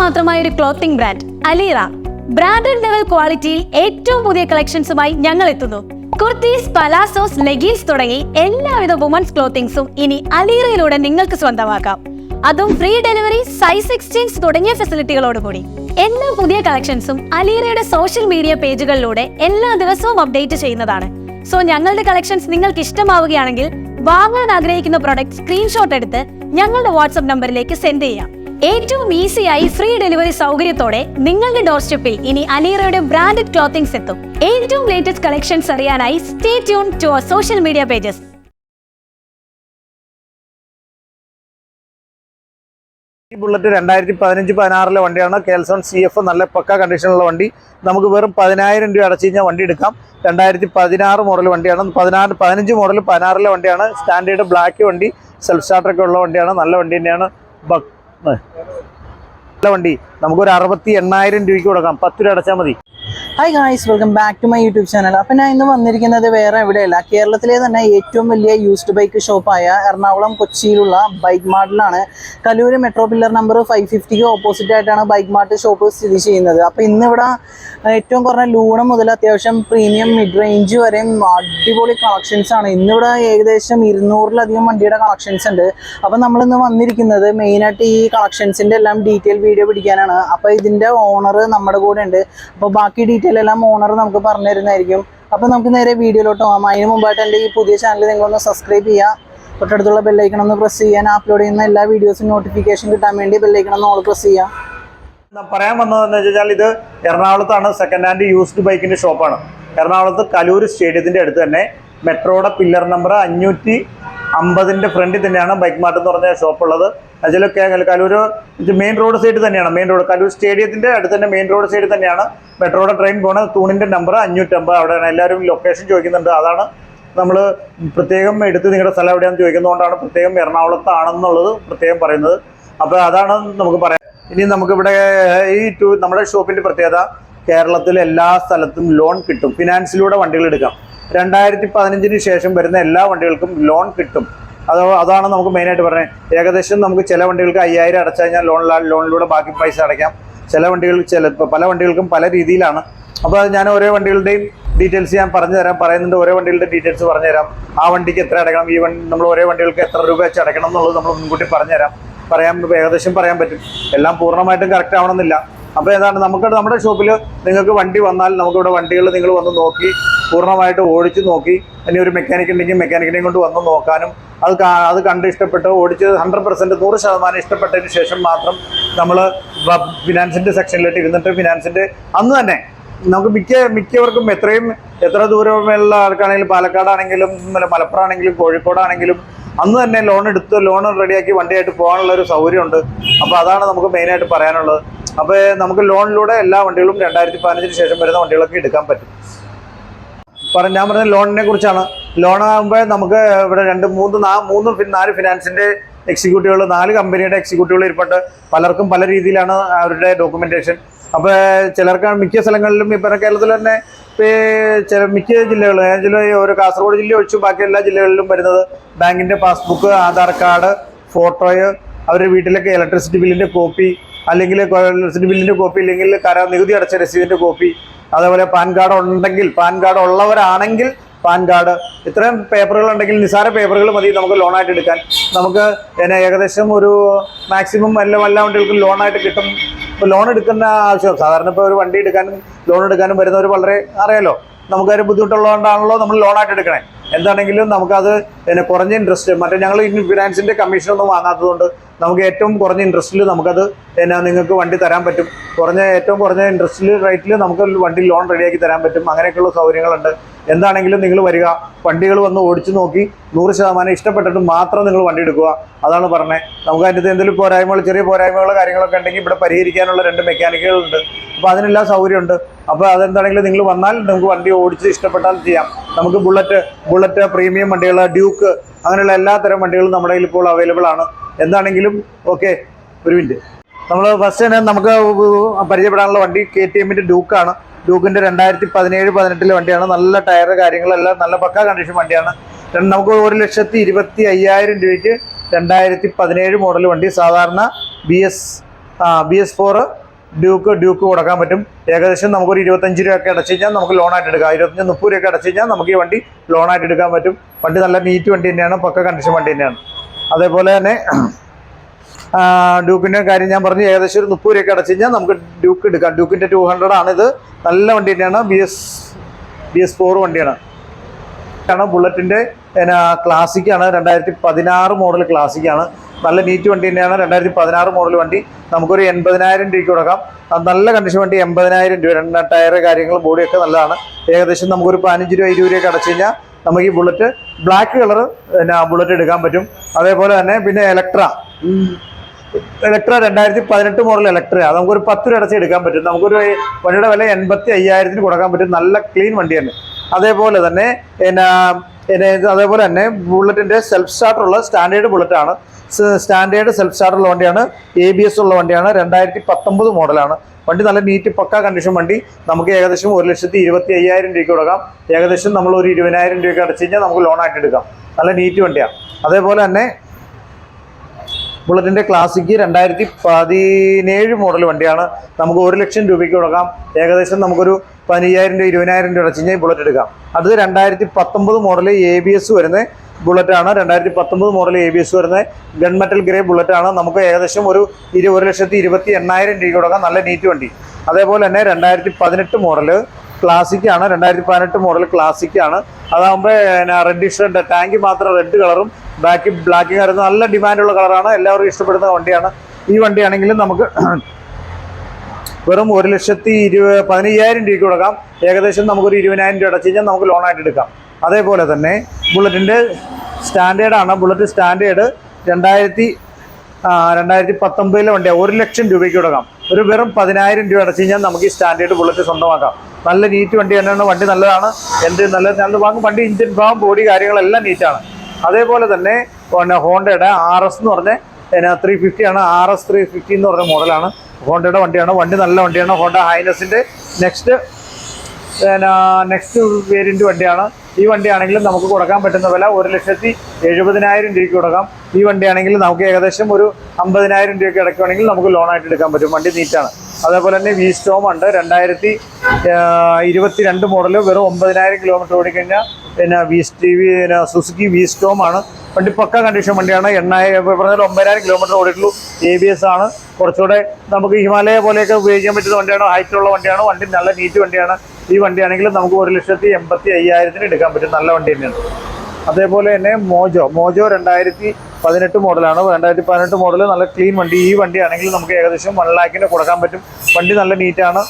മാത്രമായ ഒരു clothing brand Aleera branded level ക്വാളിറ്റിയിൽ ഏറ്റവും പുതിയ കളക്ഷൻസുമായി ഞങ്ങൾ എത്തുന്നു. കുർത്തീസ് പലാസോസ് ലെഗീൻസ് തുടങ്ങി എല്ലാവിധ വുമൻസ് ക്ലോത്തിങ്സും ഇനി അലീറയിലൂടെ നിങ്ങൾക്ക് സ്വന്തമാക്കാം. അതും ഫ്രീ ഡെലിവറി സൈസ് എക്സ്ചേഞ്ച് തുടങ്ങിയ ഫെസിലിറ്റികളോടുകൂടി എല്ലാ പുതിയ കളക്ഷൻസും അലീറയുടെ സോഷ്യൽ മീഡിയ പേജുകളിലൂടെ എല്ലാ ദിവസവും അപ്ഡേറ്റ് ചെയ്യുന്നതാണ്. സോ ഞങ്ങളുടെ കളക്ഷൻസ് നിങ്ങൾക്ക് ഇഷ്ടമാവുകയാണെങ്കിൽ വാങ്ങാൻ ആഗ്രഹിക്കുന്ന പ്രൊഡക്റ്റ് സ്ക്രീൻഷോട്ട് എടുത്ത് ഞങ്ങളുടെ വാട്സ്ആപ്പ് നമ്പറിലേക്ക് സെൻഡ് ചെയ്യാം. ഏറ്റവും ഈസിയായി ഫ്രീ ഡെലിവറി സൗകര്യത്തോടെ നിങ്ങളുടെ ഡോർ സ്റ്റെപ്പിൽ ഇനി അനീറയുടെ ബ്രാൻഡഡ് ക്ലോത്തിങ്സ് എത്തും. ഏറ്റവും ലേറ്റസ്റ്റ് കളക്ഷൻസ് അറിയാനായി stay tune to our social media pages ഈ ബുള്ളറ്റ് വണ്ടിയാണ്. നല്ല പക്ക വണ്ടി. നമുക്ക് വെറും വണ്ടി എടുക്കാം. രണ്ടായിരത്തി പതിനാറ് മോഡൽ വണ്ടിയാണ്. പതിനാറ് പതിനഞ്ച് മോഡൽ വണ്ടിയാണ്. സ്റ്റാൻഡേർഡ് ബ്ലാക്ക് വണ്ടി സെൽഫ് ഉള്ള വണ്ടിയാണ്. നല്ല വണ്ടി തന്നെയാണ്. നല്ല വണ്ടി. നമുക്കൊരു അറുപത്തി എണ്ണായിരം രൂപയ്ക്ക് കൊടുക്കാം. പത്ത് രൂപ അടച്ചാൽ മതി. Hi guys welcome back to my YouTube channel അപ്പം ഞാൻ ഇന്ന് വന്നിരിക്കുന്നത് വേറെ എവിടെയല്ല കേരളത്തിലെ തന്നെ ഏറ്റവും വലിയ യൂസ്ഡ് ബൈക്ക് ഷോപ്പായ എറണാകുളം കൊച്ചിയിലുള്ള bike മാർട്ടിലാണ് Kaloor metro pillar number five ഫിഫ്റ്റിക്ക് opposite ആയിട്ടാണ് ബൈക്ക് മാർട്ട് ഷോപ്പ് സ്ഥിതി ചെയ്യുന്നത്. അപ്പോൾ ഇന്നിവിടെ ഏറ്റവും കുറഞ്ഞ ലൂണം മുതൽ അത്യാവശ്യം പ്രീമിയം മിഡ് റേഞ്ച് വരെയും അടിപൊളി കളക്ഷൻസ് ആണ്. ഇന്നിവിടെ ഏകദേശം ഇരുന്നൂറിലധികം വണ്ടിയുടെ കളക്ഷൻസ് ഉണ്ട്. അപ്പം നമ്മളിന്ന് വന്നിരിക്കുന്നത് മെയിനായിട്ട് ഈ കളക്ഷൻസിന്റെ എല്ലാം ഡീറ്റെയിൽ വീഡിയോ പിടിക്കാനാണ്. അപ്പോൾ ഇതിന്റെ ഓണർ നമ്മുടെ കൂടെ ഉണ്ട്. അപ്പോൾ ബാക്കി ഡീറ്റെയിൽ എല്ലാം ഓണർ നമുക്ക് പറഞ്ഞു തരുന്നതായിരിക്കും. അപ്പോൾ നമുക്ക് നേരെ വീഡിയോയിലോട്ട് പോകാം. അതിന് മുമ്പായിട്ട് എന്റെ ഈ പുതിയ ചാനൽ നിങ്ങളൊന്ന് സബ്സ്ക്രൈബ് ചെയ്യുക. തൊട്ടടുത്തുള്ള ബെല്ലൈക്കണം ഒന്ന് പ്രസ് ചെയ്യാൻ അപ്ലോഡ് ചെയ്യുന്ന എല്ലാ വീഡിയോസും നോട്ടിഫിക്കേഷൻ കിട്ടാൻ വേണ്ടി ബെല്ലൈക്കണം ഒന്ന് ഓൾ പ്രസ് ചെയ്യാം പറയാൻ വന്നതെന്ന് വെച്ച് കഴിഞ്ഞാൽ ഇത് എറണാകുളത്താണ് സെക്കൻഡ് ഹാൻഡ് യൂസ്ഡ് ബൈക്കിന്റെ ഷോപ്പാണ് എറണാകുളത്ത് കലൂർ സ്റ്റേഡിയത്തിന്റെ അടുത്ത് തന്നെ മെട്രോയുടെ പില്ലർ നമ്പർ അഞ്ഞൂറ്റി അമ്പതിന്റെ ഫ്രണ്ടിൽ തന്നെയാണ് ബൈക്ക് മാർട്ട് എന്ന് പറഞ്ഞ ഷോപ്പ് ഉള്ളത്. അതിൽ കലൂർ മെയിൻ റോഡ് സൈഡ് തന്നെയാണ് മെയിൻ റോഡ് കലൂർ സ്റ്റേഡിയത്തിന്റെ അടുത്ത് തന്നെ മെയിൻ റോഡ് സൈഡിൽ തന്നെയാണ്. മെട്രോയുടെ ട്രെയിൻ പോണ തൂണിന്റെ നമ്പർ അഞ്ഞൂറ്റമ്പത്. അവിടെയാണ് എല്ലാവരും ലൊക്കേഷൻ ചോദിക്കുന്നുണ്ട്. അതാണ് നമ്മൾ പ്രത്യേകം എടുത്ത് നിങ്ങളുടെ സ്ഥലം എവിടെയാണെന്ന് ചോദിക്കുന്നതുകൊണ്ടാണ് പ്രത്യേകം എറണാകുളത്താണെന്നുള്ളത് പ്രത്യേകം പറയുന്നത്. അപ്പോൾ അതാണ് നമുക്ക് പറയാം ഇനി നമുക്കിവിടെ ഈ ടൂ നമ്മുടെ ഷോപ്പിന്റെ പ്രത്യേകത കേരളത്തിലെ എല്ലാ സ്ഥലത്തും ലോൺ കിട്ടും. ഫിനാൻസിലൂടെ വണ്ടികൾ എടുക്കാം. രണ്ടായിരത്തി പതിനഞ്ചിന് ശേഷം വരുന്ന എല്ലാ വണ്ടികൾക്കും ലോൺ കിട്ടും. അത് അതാണ് നമുക്ക് മെയിനായിട്ട് പറയുന്നത് ഏകദേശം നമുക്ക് ചില വണ്ടികൾക്ക് അയ്യായിരം അടച്ചു കഴിഞ്ഞാൽ ലോൺ ലോണിലൂടെ ബാക്കി പൈസ അടയ്ക്കാം. ചില വണ്ടികൾ ചില പല വണ്ടികൾക്കും പല രീതിയിലാണ്. അപ്പോൾ ഞാൻ ഓരോ വണ്ടികളുടെയും ഡീറ്റെയിൽസ് ഞാൻ പറഞ്ഞു തരാം. പറയുന്നുണ്ട് ഓരോ വണ്ടികളുടെ ഡീറ്റെയിൽസ് പറഞ്ഞു തരാം. ആ വണ്ടിക്ക് എത്ര അടയ്ക്കണം? ഈ വണ്ടി നമ്മൾ ഓരോ വണ്ടികൾക്ക് എത്ര രൂപ വെച്ച് അടയ്ക്കണം എന്നുള്ളത് നമ്മൾ മുൻകൂട്ടി പറഞ്ഞു തരാം. പറയാൻ ഏകദേശം പറയാൻ പറ്റും. എല്ലാം പൂർണമായിട്ടും കറക്റ്റ് ആവണമെന്നില്ല. അപ്പോൾ ഏതാണ് നമുക്ക് നമ്മുടെ ഷോപ്പിൽ നിങ്ങൾക്ക് വണ്ടി വന്നാൽ നമുക്കിവിടെ വണ്ടികൾ നിങ്ങൾ വന്ന് നോക്കി പൂർണമായിട്ട് ഓടിച്ചു നോക്കി. ഇനി ഒരു മെക്കാനിക് ഉണ്ടെങ്കിൽ മെക്കാനിക്കിനെയും കൊണ്ട് വന്ന് നോക്കാനും. അത് അത് കണ്ട് ഇഷ്ടപ്പെട്ട് ഓടിച്ച് ഹൺഡ്രഡ് പെർസെന്റ് നൂറ് ശതമാനം ഇഷ്ടപ്പെട്ടതിന് ശേഷം മാത്രം നമ്മൾ ഫിനാൻസിന്റെ സെക്ഷനിലോട്ട് ഇരുന്നിട്ട് ഫിനാൻസിന്റെ അന്ന് തന്നെ നമുക്ക് മിക്ക മിക്കവർക്കും എത്രയും എത്ര ദൂരമുള്ള ആൾക്കാണെങ്കിലും പാലക്കാടാണെങ്കിലും മലപ്പുറം ആണെങ്കിലും കോഴിക്കോടാണെങ്കിലും അന്ന് തന്നെ ലോൺ എടുത്ത് ലോൺ റെഡിയാക്കി വണ്ടിയായിട്ട് പോകാനുള്ള ഒരു സൗകര്യമുണ്ട്. അപ്പോൾ അതാണ് നമുക്ക് മെയിനായിട്ട് പറയാനുള്ളത്. അപ്പോൾ നമുക്ക് ലോണിലൂടെ എല്ലാ വണ്ടികളും രണ്ടായിരത്തി പതിനഞ്ചിന് ശേഷം വരുന്ന വണ്ടികളൊക്കെ എടുക്കാൻ പറ്റും. പറഞ്ഞ ഞാൻ പറഞ്ഞ ലോണിനെ കുറിച്ചാണ്. ലോൺ ആകുമ്പോൾ നമുക്ക് ഇവിടെ രണ്ട് മൂന്ന് നാ മൂന്ന് നാല് ഫിനാൻസിന്റെ എക്സിക്യൂട്ടീവുകൾ നാല് കമ്പനിയുടെ എക്സിക്യൂട്ടീവുകൾ ഇരിപ്പുണ്ട്. പലർക്കും പല രീതിയിലാണ് അവരുടെ ഡോക്യുമെന്റേഷൻ അപ്പോൾ ചിലർക്ക് മിക്ക സ്ഥലങ്ങളിലും ഇപ്പം കേരളത്തിൽ തന്നെ ചില മിക്ക ജില്ലകൾ ജില്ല ഒരു കാസർഗോഡ് ജില്ല ഒഴിച്ചു ബാക്കി എല്ലാ ജില്ലകളിലും വരുന്നത് ബാങ്കിന്റെ പാസ്ബുക്ക് ആധാർ കാർഡ് ഫോട്ടോയ് അവരുടെ വീട്ടിലൊക്കെ ഇലക്ട്രിസിറ്റി ബില്ലിന്റെ കോപ്പി അല്ലെങ്കിൽ ഇലക്ട്രിസിറ്റി ബില്ലിന്റെ കോപ്പി അല്ലെങ്കിൽ കര നികുതി അടച്ച രസീതിന്റെ കോപ്പി അതേപോലെ പാൻ കാർഡ് ഉണ്ടെങ്കിൽ പാൻ കാർഡ് ഉള്ളവരാണെങ്കിൽ പാൻ കാർഡ്. ഇത്രയും പേപ്പറുകൾ ഉണ്ടെങ്കിൽ നിസാര പേപ്പറുകൾ മതി നമുക്ക് ലോണായിട്ട് എടുക്കാൻ. നമുക്ക് പിന്നെ ഏകദേശം ഒരു മാക്സിമം എല്ലാം എല്ലാ വണ്ടികൾക്കും ലോണായിട്ട് കിട്ടും. ഇപ്പോൾ ലോൺ എടുക്കുന്ന ആവശ്യം സാധാരണ ഇപ്പോൾ ഒരു വണ്ടി എടുക്കാനും ലോൺ എടുക്കാനും വരുന്നവർ വളരെ അറിയാലോ. നമുക്കൊരു ബുദ്ധിമുട്ടുള്ളതുകൊണ്ടാണല്ലോ നമ്മൾ ലോണായിട്ട് എടുക്കണേ. എന്താണെങ്കിലും നമുക്കത് പിന്നെ കുറഞ്ഞ ഇൻട്രസ്റ്റ് മറ്റേ ഞങ്ങൾ ഫിനാൻസിന്റെ കമ്മീഷനൊന്നും വാങ്ങാത്തതുകൊണ്ട് നമുക്ക് ഏറ്റവും കുറഞ്ഞ ഇൻട്രസ്റ്റിൽ നമുക്കത് പിന്നെ നിങ്ങൾക്ക് വണ്ടി തരാൻ പറ്റും. കുറഞ്ഞ ഏറ്റവും കുറഞ്ഞ ഇൻട്രസ്റ്റിൽ റേറ്റിൽ നമുക്ക് വണ്ടി ലോൺ റെഡിയാക്കി തരാൻ പറ്റും. അങ്ങനെയൊക്കെയുള്ള സൗകര്യങ്ങളുണ്ട്. എന്താണെങ്കിലും നിങ്ങൾ വരിക. വണ്ടികൾ വന്ന് ഓടിച്ചു നോക്കി നൂറ് ശതമാനം ഇഷ്ടപ്പെട്ടിട്ട് മാത്രം നിങ്ങൾ വണ്ടി എടുക്കുക. അതാണ് പറഞ്ഞത് നമുക്ക് അതിന്റെ എന്തെങ്കിലും പോരായ്മകൾ ചെറിയ പോരായ്മകൾ കാര്യങ്ങളൊക്കെ ഉണ്ടെങ്കിൽ ഇവിടെ പരിഹരിക്കാനുള്ള രണ്ട് മെക്കാനിക്കുകളുണ്ട്. അപ്പോൾ അതിനെല്ലാം സൗകര്യമുണ്ട്. അപ്പോൾ അതെന്താണെങ്കിലും നിങ്ങൾ വന്നാൽ നമുക്ക് വണ്ടി ഓടിച്ച് ഇഷ്ടപ്പെട്ടാൽ ചെയ്യാം. നമുക്ക് ബുള്ളറ്റ് ബുള്ളറ്റ് പ്രീമിയം വണ്ടികൾ ഡ്യൂക്ക് അങ്ങനെയുള്ള എല്ലാ തരം വണ്ടികളും നമ്മുടെ കയ്യിൽ ഇപ്പോൾ അവൈലബിൾ ആണ്. എന്താണെങ്കിലും ഓക്കെ ഒരു മിനിറ്റ് നമ്മൾ ഫസ്റ്റ് തന്നെ നമുക്ക് പരിചയപ്പെടാനുള്ള വണ്ടി കെ ടി എമ്മിന്റെ ഡ്യൂക്കാണ് ഡ്യൂക്കിന്റെ രണ്ടായിരത്തി പതിനേഴ് പതിനെട്ടിലെ വണ്ടിയാണ്. നല്ല ടയർ കാര്യങ്ങളെല്ലാം നല്ല പക്ക കണ്ടീഷൻ വണ്ടിയാണ്. രണ്ട് നമുക്ക് ഒരു ലക്ഷത്തി ഇരുപത്തി അയ്യായിരം രൂപയ്ക്ക് രണ്ടായിരത്തി പതിനേഴ് മോഡൽ വണ്ടി. സാധാരണ B S B S four Duke Duke കൊടുക്കാൻ പറ്റും. ഏകദേശം നമുക്കൊരു ഇരുപത്തഞ്ച് രൂപയൊക്കെ അടച്ചു കഴിഞ്ഞാൽ നമുക്ക് ലോണായിട്ട് എടുക്കാം. ഇരുപത്തഞ്ച് മുപ്പത് രൂപയൊക്കെ അടച്ചു കഴിഞ്ഞാൽ നമുക്ക് ഈ വണ്ടി ലോണായിട്ട് എടുക്കാൻ പറ്റും. വണ്ടി നല്ല നീറ്റ് വണ്ടി തന്നെയാണ് പക്ക കണ്ടീഷൻ വണ്ടി തന്നെയാണ്. അതേപോലെ തന്നെ ഡ്യൂക്കിന്റെ കാര്യം ഞാൻ പറഞ്ഞു ഏകദേശം ഒരു മുപ്പത് രൂപയൊക്കെ അടച്ചു കഴിഞ്ഞാൽ നമുക്ക് ഡ്യൂക്ക് എടുക്കാം. ഡ്യൂക്കിന്റെ ടു ഹൺഡ്രഡ് ആണിത് നല്ല വണ്ടി തന്നെയാണ്. B S B S four വണ്ടിയാണ്. ആണ് ബുള്ളറ്റിന്റെ പിന്നെ ക്ലാസിക്കാണ് രണ്ടായിരത്തി പതിനാറ് മോഡൽ ക്ലാസിക്കാണ് നല്ല നീറ്റ് വണ്ടി തന്നെയാണ്. രണ്ടായിരത്തി പതിനാറ് മോഡൽ വണ്ടി. നമുക്കൊരു എൺപതിനായിരം രൂപയ്ക്ക് കൊടുക്കാം. അത് നല്ല കണ്ടീഷൻ വണ്ടി എൺപതിനായിരം രൂപ. രണ്ട് ടയർ കാര്യങ്ങൾ ബോഡിയൊക്കെ നല്ലതാണ്. ഏകദേശം നമുക്കൊരു പതിനഞ്ച് രൂപ ഇരുപത് രൂപയൊക്കെ അടച്ചു കഴിഞ്ഞാൽ നമുക്ക് ഈ ബുള്ളറ്റ് ബ്ലാക്ക് കളർ പിന്നെ ബുള്ളറ്റ് എടുക്കാൻ പറ്റും. അതേപോലെ തന്നെ പിന്നെ ഇലക്ട്ര ഇലക്ട്ര രണ്ടായിരത്തി പതിനെട്ട് മോഡൽ ഇലക്ട്ര നമുക്കൊരു പത്ത് രൂപ അടച്ച് എടുക്കാൻ പറ്റും. നമുക്കൊരു വണ്ടിയുടെ വില എൺപത്തി അയ്യായിരത്തിന് കൊടുക്കാൻ പറ്റും. നല്ല ക്ലീൻ വണ്ടിയാണ് അതേപോലെ തന്നെ പിന്നെ അതേപോലെ തന്നെ ബുള്ളറ്റിന്റെ സെൽഫ് സ്റ്റാർട്ടറുള്ള സ്റ്റാൻഡേർഡ് ബുള്ളറ്റാണ് സ്റ്റാൻഡേർഡ് സെൽഫ് സ്റ്റാർട്ടറുള്ള വണ്ടിയാണ് എ ബി എസ് ഉള്ള വണ്ടിയാണ് രണ്ടായിരത്തി പത്തൊമ്പത് മോഡലാണ് വണ്ടി നല്ല നീറ്റ് പക്ക കണ്ടീഷൻ വണ്ടി. നമുക്ക് ഏകദേശം ഒരു ലക്ഷത്തി ഇരുപത്തി അയ്യായിരം രൂപയ്ക്ക് കൊടുക്കാം. ഏകദേശം നമ്മൾ ഒരു ഇരുപതിനായിരം രൂപയ്ക്ക് അടച്ചു കഴിഞ്ഞാൽ നമുക്ക് ലോണായിട്ട് എടുക്കാം. നല്ല നീറ്റ് വണ്ടിയാണ് അതേപോലെ തന്നെ ബുള്ളറ്റിന്റെ ക്ലാസിക്ക് രണ്ടായിരത്തി പതിനേഴ് മോഡൽ വണ്ടിയാണ്. നമുക്ക് ഒരു ലക്ഷം രൂപയ്ക്ക് കൊടുക്കാം. ഏകദേശം നമുക്കൊരു പതിനയ്യായിരം രൂപ ഇരുപതിനായിരം രൂപ അടച്ചു കഴിഞ്ഞാൽ ബുള്ളറ്റ് എടുക്കാം. അടുത്ത് രണ്ടായിരത്തി പത്തൊമ്പത് മോഡൽ എ ബി എസ് വരുന്ന ബുള്ളറ്റാണ് രണ്ടായിരത്തി പത്തൊമ്പത് മോഡൽ എ ബി എസ് വരുന്ന ഗൺമെറ്റൽ ഗ്രേ ബുള്ളറ്റാണ് നമുക്ക് ഏകദേശം ഒരു ഇരു ഒരു ലക്ഷത്തി ഇരുപത്തി എണ്ണായിരം രൂപയ്ക്ക് കൊടുക്കാം. നല്ല നീറ്റ് വണ്ടി. അതേപോലെ തന്നെ രണ്ടായിരത്തി പതിനെട്ട് മോഡൽ ക്ലാസിക്കാണ് രണ്ടായിരത്തി പതിനെട്ട് മോഡൽ ക്ലാസിക് ക്ലാസിക്കാണ് അതാകുമ്പോൾ റെഡിഷ് ടാങ്ക് മാത്രം റെഡ് കളറും ബാക്കി ബ്ലാക്ക് കളറും നല്ല ഡിമാൻഡുള്ള കളറാണ് എല്ലാവരും ഇഷ്ടപ്പെടുന്ന വണ്ടിയാണ്. ഈ വണ്ടിയാണെങ്കിലും നമുക്ക് വെറും ഒരു ലക്ഷത്തി ഇരുപ പതിനയ്യായിരം രൂപയ്ക്ക് കൊടുക്കാം. ഏകദേശം നമുക്കൊരു ഇരുപതിനായിരം രൂപ അടച്ചു കഴിഞ്ഞാൽ നമുക്ക് ലോണായിട്ട് എടുക്കാം. അതേപോലെ തന്നെ ബുള്ളറ്റിന്റെ സ്റ്റാൻഡേർഡാണ് ബുള്ളറ്റ് സ്റ്റാൻഡേർഡ് രണ്ടായിരത്തി രണ്ടായിരത്തി പത്തൊമ്പതിലെ വണ്ടിയാണ് ഒരു ലക്ഷം രൂപയ്ക്ക് കൊടുക്കാം. ഒരു വെറും പതിനായിരം രൂപ അടച്ചു കഴിഞ്ഞാൽ നമുക്ക് ഈ സ്റ്റാൻഡേർഡ് ബുള്ളറ്റ് സ്വന്തമാക്കാം. നല്ല നീറ്റ് വണ്ടി തന്നെയാണ്. വണ്ടി നല്ലതാണ്. എന്ത് നല്ല നല്ല വാങ്ങും വണ്ടി ഇഞ്ചിൻ ഭാഗം ബോഡി കാര്യങ്ങളെല്ലാം നീറ്റാണ് അതേപോലെ തന്നെ പിന്നെ ഹോണ്ടയുടെ ആർ എസ് എന്ന് പറഞ്ഞ പിന്നെ ത്രീ ഫിഫ്റ്റി ആണ്. ആർ എസ് ത്രീ ഫിഫ്റ്റി എന്ന് പറഞ്ഞ മോഡലാണ് ഹോണ്ടയുടെ വണ്ടിയാണ്. വണ്ടി നല്ല വണ്ടിയാണ്. ഹോണ്ട ഹൈനസിന്റെ നെക്സ്റ്റ് പിന്നെ നെക്സ്റ്റ് വേരിയന്റ് വണ്ടിയാണ്. ഈ വണ്ടിയാണെങ്കിലും നമുക്ക് കൊടുക്കാൻ പറ്റുന്ന വില ഒരു ലക്ഷത്തി എഴുപതിനായിരം രൂപയ്ക്ക് കൊടുക്കാം. ഈ വണ്ടിയാണെങ്കിൽ നമുക്ക് ഏകദേശം ഒരു അമ്പതിനായിരം രൂപയ്ക്ക് അടയ്ക്കുകയാണെങ്കിൽ നമുക്ക് ലോണായിട്ട് എടുക്കാൻ പറ്റും. വണ്ടി നീറ്റാണ് അതേപോലെ തന്നെ വി സ്റ്റോം ഉണ്ട്. രണ്ടായിരത്തി ഇരുപത്തി രണ്ട് മോഡൽ വെറും ഒമ്പതിനായിരം കിലോമീറ്റർ ഓടിക്കഴിഞ്ഞാൽ പിന്നെ V T V Suzuki V Storm ആണ്. വണ്ടി പക്ക കണ്ടീഷൻ വണ്ടിയാണ്. എണ്ണായിരം പറഞ്ഞാൽ ഒമ്പതിനായിരം കിലോമീറ്റർ ഓടിയിട്ടുള്ളൂ. എ ബി എസ് ആണ്. കുറച്ചുകൂടെ നമുക്ക് ഹിമാലയ പോലെയൊക്കെ ഉപയോഗിക്കാൻ പറ്റുന്ന വണ്ടിയാണ്. ഹൈറ്റുള്ള വണ്ടിയാണ്. വണ്ടി നല്ല നീറ്റ് വണ്ടിയാണ്. ഈ വണ്ടിയാണെങ്കിൽ നമുക്ക് ഒരു ലക്ഷത്തി എൺപത്തി അയ്യായിരത്തിന് എടുക്കാൻ പറ്റും. നല്ല വണ്ടി തന്നെയാണ്. അതേപോലെ തന്നെ മോജോ. മോജോ രണ്ടായിരത്തി പതിനെട്ട് മോഡലാണ്. രണ്ടായിരത്തി പതിനെട്ട് മോഡൽ നല്ല ക്ലീൻ വണ്ടി. ഈ വണ്ടിയാണെങ്കിൽ നമുക്ക് ഏകദേശം വൺ ലാക്കിന് കൊടുക്കാൻ പറ്റും. വണ്ടി നല്ല നീറ്റാണ്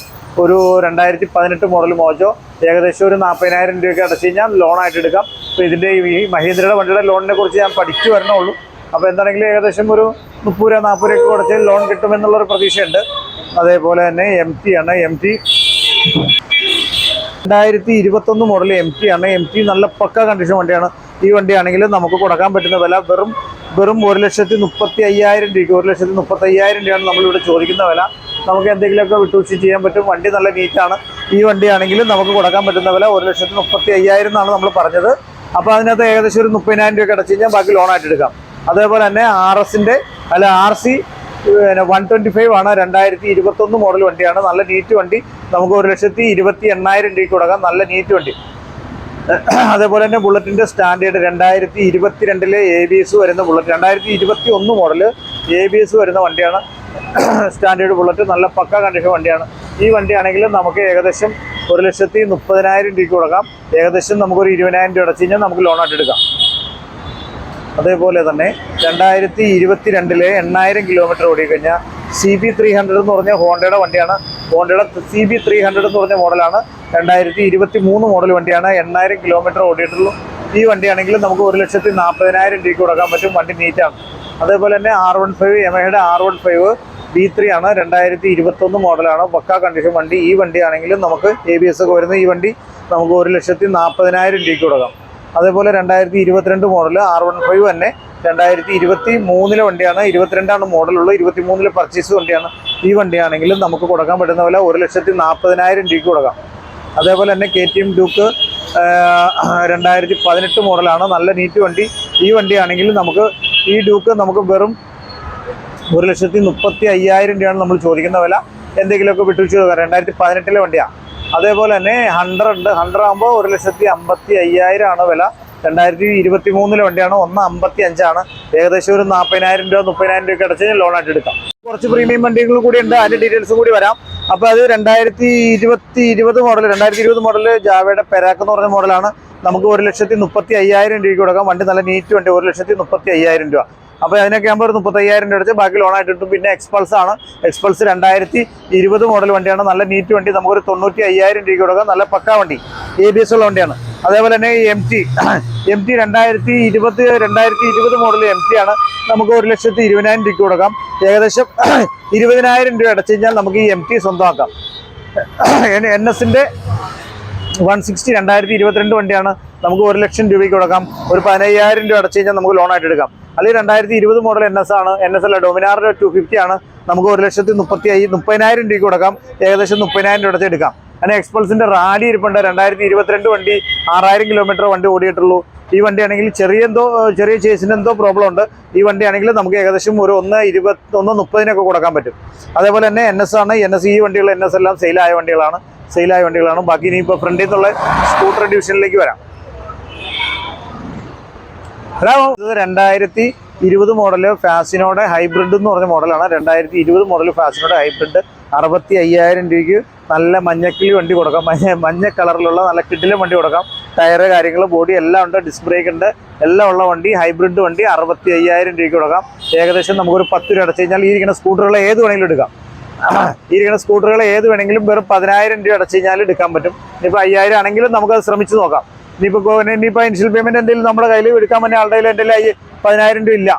ഒരു രണ്ടായിരത്തി പതിനെട്ട് മോഡൽ മോജോ. ഏകദേശം ഒരു നാൽപ്പതിനായിരം രൂപയൊക്കെ അടച്ചു കഴിഞ്ഞാൽ ലോണായിട്ട് എടുക്കാം. അപ്പോൾ ഇതിന്റെ ഈ മഹീന്ദ്രയുടെ വണ്ടിയുടെ ലോണിനെ കുറിച്ച് ഞാൻ പഠിച്ചു വരണുള്ളൂ അപ്പോൾ എന്താണെങ്കിലും ഏകദേശം ഒരു മുപ്പത് രൂപ നാൽപ്പത് രൂപയ്ക്ക് കുറച്ച് ലോൺ കിട്ടുമെന്നുള്ളൊരു പ്രതീക്ഷയുണ്ട്. അതേപോലെ തന്നെ എം ടി ആണ്. എം ടി രണ്ടായിരത്തി ഇരുപത്തൊന്ന് മോഡൽ എം ടി ആണ്. എം ടി നല്ല പക്ക കണ്ടീഷൻ വണ്ടിയാണ്. ഈ വണ്ടിയാണെങ്കിൽ നമുക്ക് കൊടുക്കാൻ പറ്റുന്ന വില വെറും വെറും ഒരു ലക്ഷത്തി മുപ്പത്തി അയ്യായിരം രൂപയ്ക്ക് ഒരു ലക്ഷത്തി മുപ്പത്തി അയ്യായിരം രൂപയാണ് നമ്മളിവിടെ ചോദിക്കുന്ന വില. നമുക്ക് എന്തെങ്കിലുമൊക്കെ വിട്ടുവീഴ്ച ചെയ്യാൻ പറ്റും. വണ്ടി നല്ല നീറ്റാണ് ഈ വണ്ടിയാണെങ്കിൽ നമുക്ക് കൊടുക്കാൻ പറ്റുന്ന വില ഒരു ലക്ഷത്തി മുപ്പത്തി അയ്യായിരം എന്നാണ് നമ്മൾ പറഞ്ഞത്. അപ്പോൾ അതിനകത്ത് ഏകദേശം ഒരു മുപ്പതിനായിരം രൂപ അടച്ചു കഴിഞ്ഞാൽ ബാക്കി ലോണായിട്ട് എടുക്കാം. അതേപോലെ തന്നെ ആർ എസിന്റെ അല്ല ആർ സി പിന്നെ വൺ ട്വന്റി ഫൈവ് ആണ്. രണ്ടായിരത്തി ഇരുപത്തൊന്ന് മോഡൽ വണ്ടിയാണ്. നല്ല നീറ്റ് വണ്ടി. നമുക്ക് ഒരു ലക്ഷത്തി ഇരുപത്തി എണ്ണായിരം രൂപയ്ക്ക് തുടങ്ങാം നല്ല നീറ്റ് വണ്ടി. അതേപോലെ തന്നെ ബുള്ളറ്റിന്റെ സ്റ്റാൻഡേർഡ് രണ്ടായിരത്തി ഇരുപത്തിരണ്ടിലെ എ ബി എസ് വരുന്ന ബുള്ളറ്റ്. രണ്ടായിരത്തി ഇരുപത്തി ഒന്ന് മോഡൽ എ ബി എസ് വരുന്ന വണ്ടിയാണ്. സ്റ്റാൻഡേർഡ് ബുള്ളറ്റ് നല്ല പക്ക കണ്ടീഷൻ വണ്ടിയാണ്. ഈ വണ്ടിയാണെങ്കിൽ നമുക്ക് ഏകദേശം ഒരു ലക്ഷത്തി മുപ്പതിനായിരം രൂപയ്ക്ക് കൊടുക്കാം ഏകദേശം നമുക്കൊരു ഇരുപതിനായിരം രൂപ അടച്ചു കഴിഞ്ഞാൽ നമുക്ക് ലോണായിട്ട് എടുക്കാം. അതേപോലെ തന്നെ രണ്ടായിരത്തി ഇരുപത്തി രണ്ടിലെ എണ്ണായിരം കിലോമീറ്റർ ഓടിക്കഴിഞ്ഞാൽ സി ബി ത്രീ ഹൺഡ്രഡ് എന്ന് പറഞ്ഞ ഹോണ്ടയുടെ വണ്ടിയാണ്. ഹോണ്ടയുടെ സി ബി ത്രീ ഹൺഡ്രഡ് എന്ന് പറഞ്ഞ മോഡലാണ്. രണ്ടായിരത്തി ഇരുപത്തി മൂന്ന് മോഡൽ വണ്ടിയാണ്. എണ്ണായിരം കിലോമീറ്റർ ഓടിയിട്ടുള്ളൂ. ഈ വണ്ടിയാണെങ്കിൽ നമുക്ക് ഒരു ലക്ഷത്തി നാൽപ്പതിനായിരം രൂപയ്ക്ക് കൊടുക്കാൻ പറ്റും. വണ്ടി നീറ്റാണ്. അതേപോലെ തന്നെ R one five എമഹയുടെ R one five B three ആണ്. രണ്ടായിരത്തി ഇരുപത്തൊന്ന് മോഡലാണ്. പക്ക കണ്ടീഷൻ വണ്ടി. ഈ വണ്ടിയാണെങ്കിലും നമുക്ക് എ ബി എസ് ഒക്കെ വരുന്ന ഈ വണ്ടി നമുക്ക് ഒരു ലക്ഷത്തി നാൽപ്പതിനായിരം രൂപയ്ക്ക് കൊടുക്കാം. അതേപോലെ രണ്ടായിരത്തി ഇരുപത്തിരണ്ട് മോഡൽ ആർ വൺ ഫൈവ് തന്നെ രണ്ടായിരത്തി ഇരുപത്തി മൂന്നിലെ വണ്ടിയാണ്. ഇരുപത്തിരണ്ടാണ് മോഡലുള്ളത് ഇരുപത്തി മൂന്നിലെ പർച്ചേസ് വണ്ടിയാണ്. ഈ വണ്ടിയാണെങ്കിലും നമുക്ക് കൊടുക്കാൻ പറ്റുന്ന വില ഒരു ലക്ഷത്തി നാൽപ്പതിനായിരം രൂപയ്ക്ക് കൊടുക്കാം. അതേപോലെ തന്നെ കെ ടി എം ഡ്യൂക്ക് രണ്ടായിരത്തി പതിനെട്ട് മോഡലാണ് നല്ല നീറ്റ് വണ്ടി. ഈ വണ്ടിയാണെങ്കിൽ നമുക്ക് ഈ ഡ്യൂക്ക് നമുക്ക് വെറും ഒരു ലക്ഷത്തി മുപ്പത്തി അയ്യായിരം രൂപയാണ് നമ്മൾ ചോദിക്കുന്ന വില. എന്തെങ്കിലുമൊക്കെ വിട്ടുവെച്ച് രണ്ടായിരത്തി പതിനെട്ടിലെ വണ്ടിയാണ് അതേപോലെ തന്നെ ഹൺഡ്രഡ് ഹൺഡ്രഡ് ആകുമ്പോൾ ഒരു ലക്ഷത്തി അമ്പത്തി അയ്യായിരം ആണ് വില. രണ്ടായിരത്തി ഇരുപത്തി മൂന്നിലെ വണ്ടിയാണ്. ഒന്ന് അമ്പത്തി അഞ്ചാണ് ഏകദേശം ഒരു നാൽപ്പതിനായിരം രൂപ മുപ്പതിനായിരം രൂപ അടച്ച് ലോൺ ആയിട്ട് എടുക്കാം. കുറച്ച് പ്രീമിയം വണ്ടികൾ കൂടി ഉണ്ട്. അതിന്റെ ഡീറ്റെയിൽസും കൂടി വരാം. അപ്പോൾ അത് രണ്ടായിരത്തി ഇരുപത്തി ഇരുപത് മോഡൽ രണ്ടായിരത്തി ഇരുപത് മോഡൽ ജാവയുടെ പെരാക്ക് എന്ന് പറഞ്ഞ മോഡലാണ് നമുക്ക് ഒരു ലക്ഷത്തി മുപ്പത്തി അയ്യായിരം രൂപയ്ക്ക് കൊടുക്കാം. വണ്ടി നല്ല നീറ്റ് വണ്ടി. ഒരു ലക്ഷത്തി മുപ്പത്തി അയ്യായിരം രൂപ. അപ്പോൾ അതിനൊക്കെ ആകുമ്പോൾ ഒരു മുപ്പത്തയ്യായിരം രൂപ അടിച്ച് ബാക്കി ലോണായിട്ട് കിട്ടും. പിന്നെ എക്സ്പൾസ് ആണ്. എക്സ്പൾസ് രണ്ടായിരത്തി ഇരുപത് മോഡൽ വണ്ടിയാണ്. നല്ല നീറ്റ് വണ്ടി. നമുക്കൊരു തൊണ്ണൂറ്റി അയ്യായിരം രൂപയ്ക്ക് കൊടുക്കാം. നല്ല പക്ക വണ്ടി. എ ബി എസ് ഉള്ള വണ്ടിയാണ്. അതേപോലെ തന്നെ എം ടി എം ടി രണ്ടായിരത്തി ഇരുപത് രണ്ടായിരത്തി ഇരുപത് മോഡൽ എം ടി ആണ്. നമുക്ക് ഒരു ലക്ഷത്തി ഇരുപതിനായിരം രൂപയ്ക്ക് കൊടുക്കാം. ഏകദേശം ഇരുപതിനായിരം രൂപ അടച്ചു കഴിഞ്ഞാൽ നമുക്ക് ഈ എം ടി സ്വന്തമാക്കാം. എൻ എസിന്റെ വൺ സിക്സ്റ്റി രണ്ടായിരത്തി ഇരുപത്തിരണ്ട് വണ്ടിയാണ്. നമുക്ക് ഒരു ലക്ഷം രൂപയ്ക്ക് കൊടുക്കാം. ഒരു പതിനയ്യായിരം രൂപ അടച്ചു കഴിഞ്ഞാൽ നമുക്ക് ലോണായിട്ട് എടുക്കാം. അല്ലെങ്കിൽ രണ്ടായിരത്തി ഇരുപത് മോഡൽ എൻ എസ് ആണ്. എൻ എസ് അല്ല ഡൊമിനാറിന്റെ ടു ഫിഫ്റ്റി ആണ്. നമുക്ക് ഒരു ലക്ഷത്തി മുപ്പത്തി അയ്യ മുപ്പതിനായിരം രൂപയ്ക്ക് കൊടുക്കാം. ഏകദേശം മുപ്പതിനായിരം രൂപ എടുക്കാം. അങ്ങനെ എക്സ്പൾസിന്റെ റാലി ഇരിപ്പുണ്ട്. രണ്ടായിരത്തി ഇരുപത്തിരണ്ട് വണ്ടി ആറായിരം കിലോമീറ്റർ വണ്ടി ഓടിയിട്ടുള്ളൂ. ഈ വണ്ടിയാണെങ്കിൽ ചെറിയ എന്തോ ചെറിയ ചേസിന് എന്തോ പ്രോബ്ലം ഉണ്ട്. ഈ വണ്ടിയാണെങ്കിൽ നമുക്ക് ഏകദേശം ഒരു ഒന്ന് ഇരുപത്തി ഒന്ന് മുപ്പതിനൊക്കെ കൊടുക്കാൻ പറ്റും. അതേപോലെ തന്നെ എൻ എസ് ആണ്. എൻ എസ് ഈ വണ്ടികൾ എൻ എസ് എല്ലാം സെയിലായ വണ്ടികളാണ്. സെയിലായ വണ്ടികളാണ്. ബാക്കി ഇനിയിപ്പോൾ ഫ്രണ്ടിൽ നിന്നുള്ള സ്കൂട്ടർ ഡിവിഷനിലേക്ക് വരാം. ഹലോ. ഇത് രണ്ടായിരത്തി ഇരുപത് മോഡൽ ഫാസിനോടെ ഹൈബ്രിഡ് എന്ന് പറഞ്ഞ മോഡലാണ് രണ്ടായിരത്തി ഇരുപത് മോഡൽ ഫാസിനോടെ ഹൈബ്രിഡ് അറുപത്തി അയ്യായിരം രൂപയ്ക്ക് നല്ല മഞ്ഞക്കിളി വണ്ടി കൊടുക്കാം. മഞ്ഞ മഞ്ഞ കളറിലുള്ള നല്ല കിഡിലും വണ്ടി കൊടുക്കാം. ടയറ് കാര്യങ്ങൾ ബോഡി എല്ലാം ഉണ്ട്. ഡിസ്ക് ബ്രേക്ക് ഉണ്ട്. എല്ലാം ഉള്ള വണ്ടി ഹൈബ്രിഡ് വണ്ടി അറുപത്തി അയ്യായിരം രൂപയ്ക്ക് കൊടുക്കാം. ഏകദേശം നമുക്കൊരു പത്ത് രൂപ അടച്ചു കഴിഞ്ഞാൽ ഈ ഇരിക്കുന്ന സ്കൂട്ടറുകൾ ഏത് വേണമെങ്കിലും എടുക്കാം. ഈ ഇരിക്കുന്ന സ്കൂട്ടറുകൾ ഏത് വേണമെങ്കിലും വെറും പതിനായിരം രൂപ അടച്ചു കഴിഞ്ഞാൽ എടുക്കാൻ പറ്റും. ഇനിയിപ്പോൾ അയ്യായിരം ആണെങ്കിലും നമുക്കത് ശ്രമിച്ചു നോക്കാം. ഇനിയിപ്പോൾ ഇനിയിപ്പോൾ ഇനിഷ്യൽ പേയ്മെന്റ് എന്തെങ്കിലും നമ്മുടെ കയ്യിൽ എടുക്കാൻ പറ്റുന്ന ആളുടെ കയ്യിൽ എന്റെ കയ്യിൽ പതിനായിരം രൂപ ഇല്ല.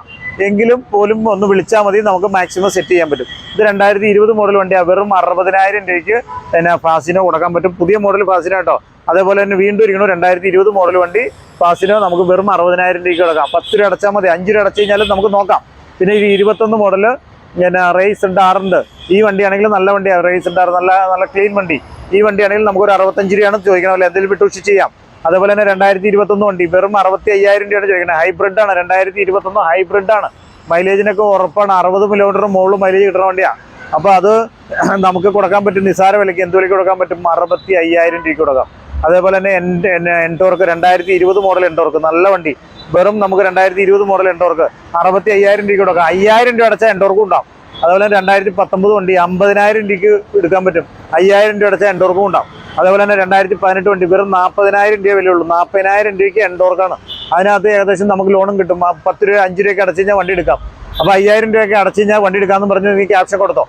എങ്കിലും പോലും ഒന്ന് വിളിച്ചാൽ മതി നമുക്ക് മാക്സിമം സെറ്റ് ചെയ്യാൻ പറ്റും. ഇത് രണ്ടായിരത്തി ഇരുപത് മോഡൽ വണ്ടിയാണ് വെറും അറുപതിനായിരം രൂപയ്ക്ക് പിന്നെ ഫാസിനോ കൊടുക്കാൻ പറ്റും. പുതിയ മോഡൽ ഫാസിനോ കേട്ടോ. അതേപോലെ തന്നെ വീണ്ടും ഇരിക്കണോ രണ്ടായിരത്തി ഇരുപത് മോഡൽ വണ്ടി ഫാസിനോ നമുക്ക് വെറും അറുപതിനായിരം രൂപയ്ക്ക് കൊടുക്കാം. പത്ത് രൂപ അടച്ചാൽ മതി അഞ്ച് രൂപ അടച്ചു കഴിഞ്ഞാലും നമുക്ക് നോക്കാം. പിന്നെ ഈ ഇരുപത്തൊന്ന് മോഡൽ പിന്നെ റേസ് ആറുണ്ട് ഈ വണ്ടിയാണെങ്കിൽ നല്ല വണ്ടിയാണ് റേസ് ഡാർ നല്ല നല്ല ക്ലീൻ വണ്ടി. ഈ വണ്ടിയാണെങ്കിൽ നമുക്ക് ഒരു അറുപത്തഞ്ച് രൂപയാണ് ചോദിക്കണമല്ലോ എന്തെങ്കിലും വിട്ടുവീഴ്ച ചെയ്യാം. അതേപോലെ തന്നെ രണ്ടായിരത്തി ഇരുപത്തൊന്ന് വണ്ടി. വെറും അറുപത്തി അയ്യായിരം രൂപയാണ് ചോദിക്കുന്നത് ഹൈബ്രിഡ് ആണ്. രണ്ടായിരത്തി ഇരുപത്തൊന്ന് ഹൈബ്രിഡ് ആണ്. മൈലേജിനൊക്കെ ഉറപ്പാണ്. അറുപത് കിലോമീറ്റർ മുകളിൽ മൈലേജ് കിട്ടുന്ന വണ്ടിയാണ് അപ്പോൾ അത് നമുക്ക് കൊടുക്കാൻ പറ്റും. നിസാര വിലയ്ക്ക് എന്ത് വിലയ്ക്ക് കൊടുക്കാൻ പറ്റും? അറുപത്തി അയ്യായിരം രൂപയ്ക്ക് കൊടുക്കാം. അതേപോലെ തന്നെ എന്റെ എൻടോർക്ക് രണ്ടായിരത്തി ഇരുപത് മോഡൽ എൻടോർക്ക് നല്ല വണ്ടി. വെറും നമുക്ക് രണ്ടായിരത്തി ഇരുപത് മോഡൽ എൻടോർക്ക് അറുപത്തി അയ്യായിരം രൂപയ്ക്ക് കൊടുക്കാം. അയ്യായിരം രൂപ അടച്ചാൽ എൻടോർക്കും ഉണ്ടാവും. അതുപോലെ തന്നെ രണ്ടായിരത്തി പത്തൊമ്പത് വണ്ടി അമ്പതിനായിരം രൂപയ്ക്ക് എടുക്കാൻ പറ്റും. അയ്യായിരം രൂപ അടച്ചാൽ എൻടോർക്കും ഉണ്ടാവും. അതേപോലെ തന്നെ രണ്ടായിരത്തി പതിനെട്ട് വണ്ടി വെറും നാൽപ്പതിനായിരം രൂപ വിലയുള്ളൂ. നാൽപ്പതിനായിരം രൂപയ്ക്ക് എൻഡോർക്കാണ് അതിനകത്ത് ഏകദേശം നമുക്ക് ലോണും കിട്ടും. പത്ത് രൂപ അഞ്ച് രൂപയ്ക്ക് അടച്ചു കഴിഞ്ഞാൽ വണ്ടി എടുക്കാം. അപ്പോൾ അയ്യായിരം രൂപയൊക്കെ അടച്ചു കഴിഞ്ഞാൽ വണ്ടി എടുക്കാമെന്ന് പറഞ്ഞ് നീ ക്യാപ്ഷൻ കൊടുത്തോ.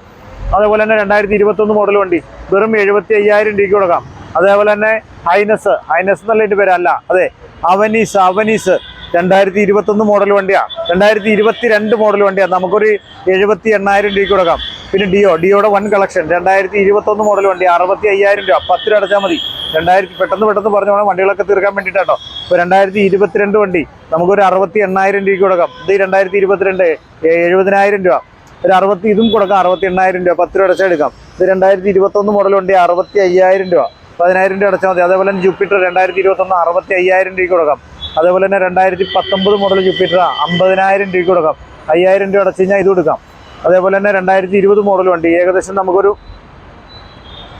അതേപോലെ തന്നെ രണ്ടായിരത്തി ഇരുപത്തൊന്ന് മോഡൽ വണ്ടി വെറും എഴുപത്തി അയ്യായിരം രൂപയ്ക്ക് കൊടുക്കാം. അതേപോലെ തന്നെ ഹൈനസ് ഹൈനസ് എന്നുള്ളതിന്റെ പേരല്ല. അതെ അവനീസ് അവനീസ് രണ്ടായിരത്തി ഇരുപത്തൊന്ന് മോഡൽ വണ്ടിയാണ് രണ്ടായിരത്തി ഇരുപത്തി രണ്ട് മോഡൽ വണ്ടിയാണ് നമുക്കൊരു എഴുപത്തി എണ്ണായിരം രൂപയ്ക്ക് കൊടുക്കാം. പിന്നെ ഡിയോ ഡിയോയുടെ വൺ കളക്ഷൻ രണ്ടായിരത്തി ഇരുപത്തൊന്ന് മോഡൽ വണ്ടി അറുപത്തി അയ്യായിരം രൂപ. പത്ത് രൂപ അടച്ചാൽ മതി. രണ്ടായിരത്തി പെട്ടെന്ന് പെട്ടെന്ന് പറഞ്ഞു പോകണം വണ്ടികളൊക്കെ തീർക്കാൻ വേണ്ടിയിട്ടാട്ടോ ഇപ്പോൾ രണ്ടായിരത്തി ഇരുപത്തിരണ്ട് വണ്ടി നമുക്കൊരു അറുപത്തി എണ്ണായിരം രൂപയ്ക്ക് കൊടുക്കാം. ഇത് രണ്ടായിരത്തി ഇരുപത്തിരണ്ട് എഴുപതിനായിരം രൂപ. ഒരു അറുപത്തി ഇതും കൊടുക്കാം അറുപത്തി എണ്ണായിരം രൂപ. പത്ത് രൂപ അടച്ചാൽ എടുക്കാം. ഇത് രണ്ടായിരത്തി ഇരുപത്തൊന്ന് മോഡൽ വണ്ടി അറുപത്തി അയ്യായിരം രൂപ. പതിനായിരം രൂപ അടച്ചാൽ മതി. അതേപോലെ തന്നെ ജൂപ്പിറ്റർ രണ്ടായിരത്തി ഇരുപത്തൊന്ന് അറുപത്തി അയ്യായിരം രൂപയ്ക്ക് കൊടുക്കാം. അതേപോലെ തന്നെ രണ്ടായിരത്തി പത്തൊമ്പത് മോഡൽ ജൂപ്പിറ്റർ അമ്പതിനായിരം രൂപയ്ക്ക് കൊടുക്കാം. അയ്യായിരം രൂപ അടച്ചു കഴിഞ്ഞാൽ ഇത് കൊടുക്കാം. അതേപോലെ തന്നെ രണ്ടായിരത്തി ഇരുപത് മോഡൽ വണ്ടി. ഏകദേശം നമുക്കൊരു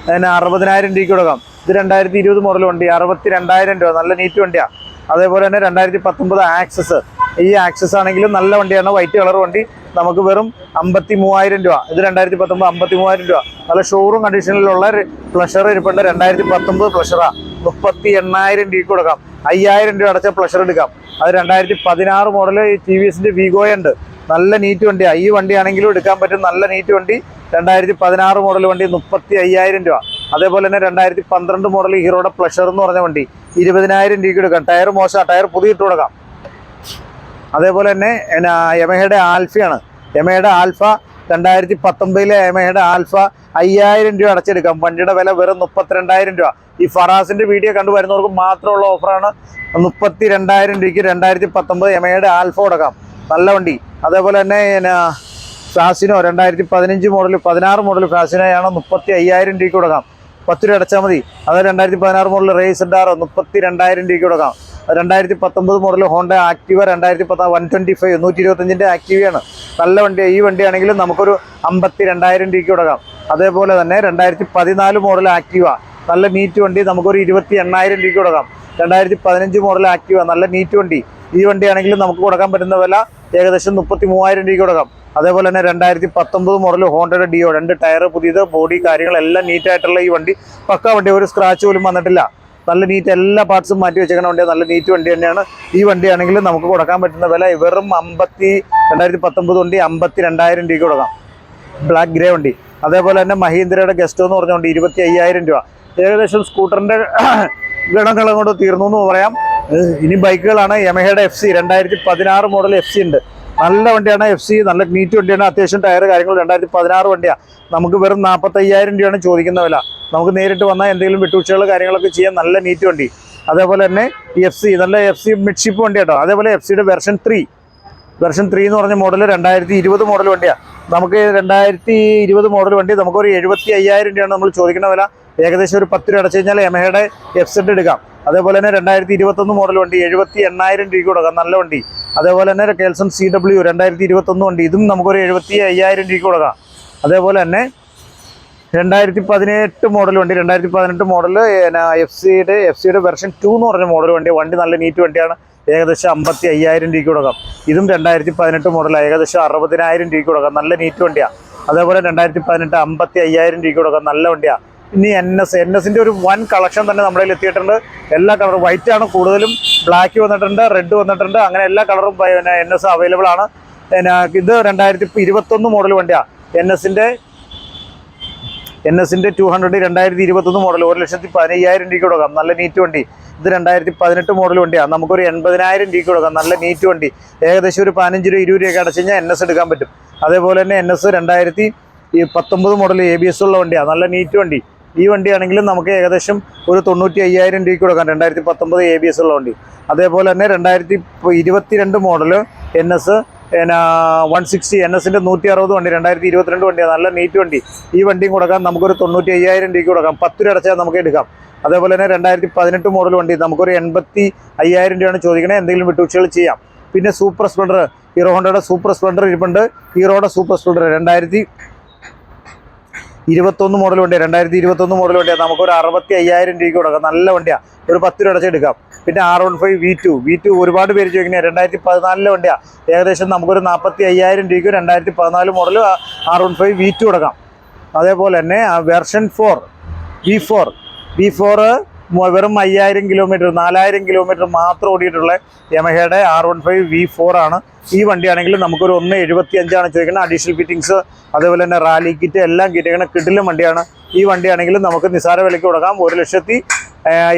പിന്നെ അറുപതിനായിരം രൂപയ്ക്ക് കൊടുക്കാം. ഇത് രണ്ടായിരത്തി ഇരുപത് മോഡൽ വണ്ടി. അറുപത്തി രണ്ടായിരം രൂപ. നല്ല നീറ്റ് വണ്ടിയാണ് അതേപോലെ തന്നെ രണ്ടായിരത്തി പത്തൊമ്പത് ആക്സസ് ഈ ആക്സസ് ആണെങ്കിലും നല്ല വണ്ടിയാണ്. വൈറ്റ് കളർ വണ്ടി. നമുക്ക് വെറും അമ്പത്തി മൂവായിരം രൂപ. ഇത് രണ്ടായിരത്തി പത്തൊമ്പത് അമ്പത്തി മൂവായിരം രൂപ നല്ല ഷോറൂം കണ്ടീഷനിലുള്ള പ്ലഷർ ഇരിപ്പുണ്ട്. രണ്ടായിരത്തി പത്തൊമ്പത് പ്ലഷറാണ് മുപ്പത്തി എണ്ണായിരം രൂപയ്ക്ക് കൊടുക്കാം. അയ്യായിരം രൂപ അടച്ച പ്ലഷർ എടുക്കാം. അത് രണ്ടായിരത്തി പതിനാറ് മോഡൽ ടി വി എസിന്റെ വിഗോയ ഉണ്ട്. നല്ല നീറ്റ് വണ്ടിയാണ് ഈ വണ്ടിയാണെങ്കിലും എടുക്കാൻ പറ്റും. നല്ല നീറ്റ് വണ്ടി. രണ്ടായിരത്തി പതിനാറ് മോഡൽ വണ്ടി മുപ്പത്തി അയ്യായിരം രൂപ. അതേപോലെ തന്നെ രണ്ടായിരത്തി പന്ത്രണ്ട് മോഡൽ ഹീറോയുടെ പ്ലഷർ എന്ന് പറഞ്ഞ വണ്ടി. ഇരുപതിനായിരം രൂപയ്ക്ക് എടുക്കാം. ടയർ മോശം ടയർ പുതിയ ഇട്ട് കൊടുക്കാം. അതേപോലെ തന്നെ എന്നാ യമഹയുടെ ആൽഫയാണ് യമഹയുടെ ആൽഫ രണ്ടായിരത്തി പത്തൊമ്പതിലെ യമഹയുടെ ആൽഫ അയ്യായിരം രൂപ അടച്ചെടുക്കാം. വണ്ടിയുടെ വില വെറും മുപ്പത്തിരണ്ടായിരം രൂപ. ഈ ഫറാസിന്റെ വീഡിയോ കണ്ടു വരുന്നവർക്ക് മാത്രമുള്ള ഓഫറാണ് മുപ്പത്തി രണ്ടായിരം രൂപയ്ക്ക് രണ്ടായിരത്തി പത്തൊമ്പത് യമഹയുടെ ആൽഫ കൊടുക്കാം. നല്ല വണ്ടി. അതേപോലെ തന്നെ പിന്നെ ഫാസിനോ രണ്ടായിരത്തി പതിനഞ്ച് മോഡൽ പതിനാറ് മോഡൽ ഫാസിനോയാണ് മുപ്പത്തി അയ്യായിരം രൂപയ്ക്ക് കൊടുക്കാം. പത്ത് രൂപ അടച്ചാൽ മതി. അത് രണ്ടായിരത്തി പതിനാറ് മോഡൽ റേസ് ഉണ്ടാറോ മുപ്പത്തി രണ്ടായിരം രൂപയ്ക്ക് കൊടുക്കാം. രണ്ടായിരത്തി പത്തൊമ്പത് മോഡൽ ഹോണ്ട ആക്റ്റീവ രണ്ടായിരത്തി പത്ത് വൺ ട്വന്റി ഫൈവ് നൂറ്റി ഇരുപത്തഞ്ചിന്റെ ആക്റ്റീവയാണ് നല്ല വണ്ടി ഈ വണ്ടിയാണെങ്കിലും നമുക്കൊരു അമ്പത്തി രണ്ടായിരം രൂപയ്ക്ക് കൊടുക്കാം. അതേപോലെ തന്നെ രണ്ടായിരത്തി പതിനാല് മോഡൽ ആക്റ്റീവ നല്ല നീറ്റ് വണ്ടി നമുക്കൊരു ഇരുപത്തി എണ്ണായിരം രൂപയ്ക്ക് കൊടുക്കാം. രണ്ടായിരത്തി പതിനഞ്ച് മോഡൽ ആക്റ്റീവ നല്ല നീറ്റ് വണ്ടി. ഈ വണ്ടിയാണെങ്കിലും നമുക്ക് കൊടുക്കാൻ പറ്റുന്ന വില ഏകദേശം മുപ്പത്തി മൂവായിരം രൂപയ്ക്ക് കൊടുക്കാം അതേപോലെ തന്നെ രണ്ടായിരത്തി പത്തൊമ്പത് മോഡൽ ഹോണ്ടയുടെ ഡിയോ രണ്ട് ടയർ പുതിയത് ബോഡി കാര്യങ്ങളെല്ലാം നീറ്റായിട്ടുള്ള ഈ വണ്ടി. പക്ക വണ്ടി ഒരു സ്ക്രാച്ച് പോലും വന്നിട്ടില്ല. നല്ല നീറ്റ് എല്ലാ പാർട്സും മാറ്റി വെച്ചേക്കുന്ന വണ്ടി നല്ല നീറ്റ് വണ്ടി തന്നെയാണ്. ഈ വണ്ടിയാണെങ്കിൽ നമുക്ക് കൊടുക്കാൻ പറ്റുന്ന വില വെറും അമ്പത്തി രണ്ടായിരത്തി പത്തൊമ്പത് വണ്ടി അമ്പത്തി രണ്ടായിരം രൂപയ്ക്ക് കൊടുക്കാം. ബ്ലാക്ക് ഗ്രേ വണ്ടി. അതേപോലെ തന്നെ മഹീന്ദ്രയുടെ ഗസ്റ്റ് എന്ന് പറഞ്ഞുകൊണ്ട് ഇരുപത്തി അയ്യായിരം രൂപ. ഏകദേശം സ്കൂട്ടറിന്റെ ഗണങ്ങളും കൊണ്ട് തീർന്നു എന്ന് പറയാം. ഇനി ബൈക്കുകളാണ് യമഹയുടെ എഫ് സി രണ്ടായിരത്തി പതിനാറ് മോഡൽ എഫ് സി ഉണ്ട്. നല്ല വണ്ടിയാണ് എഫ് സി നല്ല നീറ്റ് വണ്ടിയാണ്. അത്യാവശ്യം ടയർ കാര്യങ്ങൾ രണ്ടായിരത്തി പതിനാറ് വണ്ടിയാണ് നമുക്ക് വെറും നാൽപ്പത്തയ്യായിരം രൂപയാണ് ചോദിക്കുന്ന വില. നമുക്ക് നേരിട്ട് വന്നാൽ എന്തെങ്കിലും വിട്ടുവീഴ്ചകൾ കാര്യങ്ങളൊക്കെ ചെയ്യാൻ നല്ല നീറ്റ് വണ്ടി. അതേപോലെ തന്നെ എഫ് സി നല്ല എഫ് സി മിഡ്ഷിപ്പ് വണ്ടി കേട്ടോ. അതേപോലെ എഫ് സിയുടെ വെർഷൻ ത്രീ വെർഷൻ ത്രീ എന്ന് പറഞ്ഞ മോഡൽ രണ്ടായിരത്തി ഇരുപത് മോഡൽ വണ്ടിയാണ് നമുക്ക് രണ്ടായിരത്തി ഇരുപത് മോഡൽ വണ്ടി നമുക്കൊരു എഴുപത്തി അയ്യായിരം രൂപയാണ് നമ്മൾ ചോദിക്കുന്ന വില. ഏകദേശം ഒരു പത്ത് രൂപ അടച്ചു കഴിഞ്ഞാൽ എമഹയുടെ എഫ് സെഡ് എടുക്കാം. അതേപോലെ തന്നെ രണ്ടായിരത്തി ഇരുപത്തൊന്ന് മോഡൽ വണ്ടി എഴുപത്തി എണ്ണായിരം രൂപ കൊടുക്കാം. നല്ല വണ്ടി. അതേപോലെ തന്നെ കേൾസൺ സി ഡബ്ല്യു രണ്ടായിരത്തി ഇരുപത്തൊന്ന് വണ്ടി. ഇതും നമുക്കൊരു എഴുപത്തി അയ്യായിരം രൂപ കൊടുക്കാം. അതേപോലെ തന്നെ രണ്ടായിരത്തി പതിനെട്ട് മോഡൽ വണ്ടി രണ്ടായിരത്തി പതിനെട്ട് മോഡൽ എഫ് സിയുടെ എഫ് സിയുടെ വെർഷൻ ടു എന്ന് പറഞ്ഞ മോഡൽ വണ്ടി. വണ്ടി നല്ല നീറ്റ് വണ്ടിയാണ്. ഏകദേശം അമ്പത്തി അയ്യായിരം രൂപയ്ക്ക് കൊടുക്കാം. ഇതും രണ്ടായിരത്തി പതിനെട്ട് മോഡൽ ഏകദേശം അറുപതിനായിരം രൂപ കൊടുക്കാം. നല്ല നീറ്റ് വണ്ടിയാണ് അതേപോലെ രണ്ടായിരത്തി പതിനെട്ട് അമ്പത്തി അയ്യായിരം രൂപയ്ക്ക് കൊടുക്കാം. നല്ല വണ്ടിയാണ് ഇനി എൻ എസ് എൻ എസിന്റെ ഒരു വൺ കളക്ഷൻ തന്നെ നമ്മുടെ കയ്യിൽ എത്തിയിട്ടുണ്ട്. എല്ലാ കളറും വൈറ്റ് ആണ് കൂടുതലും. ബ്ലാക്ക് വന്നിട്ടുണ്ട് റെഡ് വന്നിട്ടുണ്ട്. അങ്ങനെ എല്ലാ കളറും പിന്നെ എൻ എസ് അവൈലബിൾ ആണ്. പിന്നെ ഇത് രണ്ടായിരത്തി ഇരുപത്തൊന്ന് മോഡൽ വണ്ടിയാണ് എൻ എസിന്റെ എൻ എസിന്റെ ടു ഹൺഡ്രഡ് രണ്ടായിരത്തി ഇരുപത്തൊന്ന് മോഡൽ ഒരു ലക്ഷത്തി പതിനയ്യായിരം രൂപയ്ക്ക് കൊടുക്കാം. നല്ല നീറ്റ് വണ്ടി. ഇത് രണ്ടായിരത്തി പതിനെട്ട് മോഡൽ വണ്ടിയാണ് നമുക്കൊരു എൺപതിനായിരം രൂപയ്ക്ക് കൊടുക്കാം. നല്ല നീറ്റ് വണ്ടി. ഏകദേശം ഒരു പതിനഞ്ച് രൂപ ഇരുപത് രൂപയൊക്കെ അടച്ചു കഴിഞ്ഞാൽ എൻ എസ് എടുക്കാൻ പറ്റും. അതേപോലെ തന്നെ എൻ എസ് രണ്ടായിരത്തി പത്തൊമ്പത് മോഡൽ എ ബി എസ് ഉള്ള വണ്ടിയാണ് നല്ല നീറ്റ് വണ്ടി. ഈ വണ്ടിയാണെങ്കിലും നമുക്ക് ഏകദേശം ഒരു തൊണ്ണൂറ്റി അയ്യായിരം രൂപയ്ക്ക് കൊടുക്കാം. രണ്ടായിരത്തി പത്തൊമ്പത് എ ബി എസ് ഉള്ള വണ്ടി. അതേപോലെ തന്നെ രണ്ടായിരത്തി ഇരുപത്തിരണ്ട് മോഡൽ എൻ എസ് പിന്നെ വൺ സിക്സ്റ്റി എൻ എസിന്റെ നൂറ്റി അറുപത് വണ്ടി രണ്ടായിരത്തി ഇരുപത്തിരണ്ട് വണ്ടിയാണ് നല്ല നീറ്റ് വണ്ടി. ഈ വണ്ടിയും കൊടുക്കാം. നമുക്കൊരു തൊണ്ണൂറ്റി അയ്യായിരം രൂപയ്ക്ക് കൊടുക്കാം. പത്ത് രൂപ അടച്ചാൽ നമുക്ക് എടുക്കാം. അതേപോലെ തന്നെ രണ്ടായിരത്തി പതിനെട്ട് മോഡൽ വണ്ടി. നമുക്കൊരു എൺപത്തി അയ്യായിരം രൂപയാണ് ചോദിക്കണേ. എന്തെങ്കിലും വിട്ടുവീഴ്ചകൾ ചെയ്യാം. പിന്നെ സൂപ്പർ സ്പ്ലെൻഡർ ഹീറോ ഹോണ്ടയുടെ സൂപ്പർ സ്പ്ലെൻഡർ ഇരിപ്പുണ്ട്. ഹീറോയുടെ സൂപ്പർ സ്പ്ലെൻഡർ രണ്ടായിരത്തി ഇരുപത്തൊന്ന് മോഡൽ വണ്ടിയാണ് രണ്ടായിരത്തി ഇരുപത്തൊന്ന് മോഡൽ വണ്ടിയാണ് നമുക്കൊരു അറുപത്തി അയ്യായിരം രൂപയ്ക്ക് കൊടുക്കാം. നല്ല വണ്ടിയാണ് ഒരു പത്ത് രൂപ അടച്ചെടുക്കാം പിന്നെ R one five V two V two ഒരുപാട് പേര് ചോദിക്കുന്നത് രണ്ടായിരത്തി പതിനാലിലെ വണ്ടിയാണ് ഏകദേശം നമുക്കൊരു നാൽപ്പത്തി അയ്യായിരം രൂപയ്ക്ക് രണ്ടായിരത്തി പതിനാല് model R one five V two കൊടുക്കാം. അതേപോലെ തന്നെ version four V four V four വെറും അയ്യായിരം കിലോമീറ്റർ നാലായിരം കിലോമീറ്റർ മാത്രം ഓടിയിട്ടുള്ള യമഹയുടെ R one five V four ആണ്. ഈ വണ്ടിയാണെങ്കിൽ നമുക്കൊരു ഒന്ന് എഴുപത്തി അഞ്ചാണ് ചോദിക്കുന്നത് അഡീഷണൽ ഫിറ്റിങ്സ് അതേപോലെ തന്നെ റാലി കിറ്റ് എല്ലാം കിട്ടിയിരിക്കുന്ന കിടിലും വണ്ടിയാണ്. ഈ വണ്ടിയാണെങ്കിൽ നമുക്ക് നിസാര വിലയ്ക്ക് കൊടുക്കാം. ഒരു ലക്ഷത്തി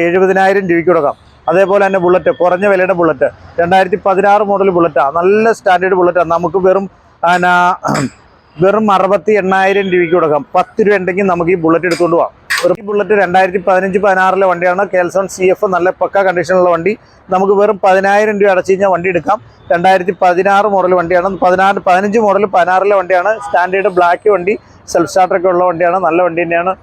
എഴുപതിനായിരം രൂപയ്ക്ക് കൊടുക്കാം. അതേപോലെ തന്നെ ബുള്ളറ്റ് കുറഞ്ഞ വിലയുടെ ബുള്ളറ്റ് രണ്ടായിരത്തി പതിനാറ് മോഡൽ ബുള്ളറ്റാണ് നല്ല സ്റ്റാൻഡേർഡ് ബുള്ളറ്റാണ് നമുക്ക് വെറും വെറും അറുപത്തി എണ്ണായിരം രൂപയ്ക്ക് കൊടുക്കാം. പത്ത് രൂപ ഉണ്ടെങ്കിൽ നമുക്ക് ഈ ബുള്ളറ്റ് എടുത്തുകൊണ്ട് പോകാം ഒരു ബുള്ളറ്റ് രണ്ടായിരത്തി പതിനഞ്ച് പതിനാറിലെ വണ്ടിയാണ്. കേൽസോൺ സി എഫ് നല്ല പക്ക കണ്ടീഷനുള്ള വണ്ടി. നമുക്ക് വെറും പതിനായിരം രൂപ അടച്ചു കഴിഞ്ഞാൽ വണ്ടി എടുക്കാം. രണ്ടായിരത്തി പതിനാറ് മോഡൽ വണ്ടിയാണ്. പതിനാറ് പതിനഞ്ച് മോഡൽ പതിനാറിലെ വണ്ടിയാണ്. സ്റ്റാൻഡേർഡ് ബ്ലാക്ക് വണ്ടി സെൽഫ് സ്റ്റാർട്ടറൊക്കെ ഉള്ള വണ്ടിയാണ്. നല്ല വണ്ടി തന്നെയാണ്.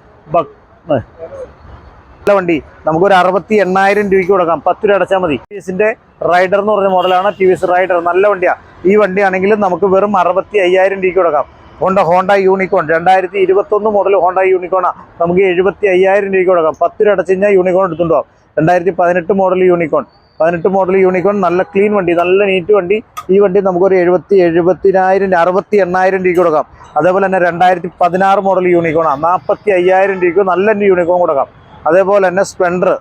നല്ല വണ്ടി. നമുക്കൊരു അറുപത്തി എണ്ണായിരം രൂപയ്ക്ക് കൊടുക്കാം. പത്ത് രൂപ അടച്ചാൽ മതി. ടി വിസിന്റെ റൈഡർ എന്ന് പറഞ്ഞ മോഡലാണ് ടി വി എസ് റൈഡർ നല്ല വണ്ടിയാണ് ഈ വണ്ടിയാണെങ്കിലും നമുക്ക് വെറും അറുപത്തി അയ്യായിരം രൂപയ്ക്ക് കൊടുക്കാം. Honda Honda Unicorn. രണ്ടായിരത്തി ഇരുപത്തൊന്ന് മോഡൽ ഹോണ്ട യൂണിക്കോണാണ് നമുക്ക് എഴുപത്തി അയ്യായിരം രൂപയ്ക്ക് കൊടുക്കാം. പത്ത് രൂപ അടച്ചു കഴിഞ്ഞാൽ യൂണിക്കോൺ എടുത്തുകൊണ്ട് പോകാം രണ്ടായിരത്തി പതിനെട്ട് മോഡൽ യൂണിക്കോൺ. പതിനെട്ട് മോഡൽ യൂണിക്കോൺ നല്ല ക്ലീൻ വണ്ടി നല്ല നീറ്റ് വണ്ടി. ഈ വണ്ടി നമുക്കൊരു എഴുപത്തി എഴുപത്തിനായിരം അറുപത്തി എണ്ണായിരം രൂപയ്ക്ക് കൊടുക്കാം. അതേപോലെ തന്നെ രണ്ടായിരത്തി പതിനാറ് മോഡൽ യൂണിക്കോണാണ് നാൽപ്പത്തി അയ്യായിരം രൂപയ്ക്ക് നല്ല യൂണിക്കോൺ കൊടുക്കാം. അതേപോലെ തന്നെ സ്പ്ലെൻഡർ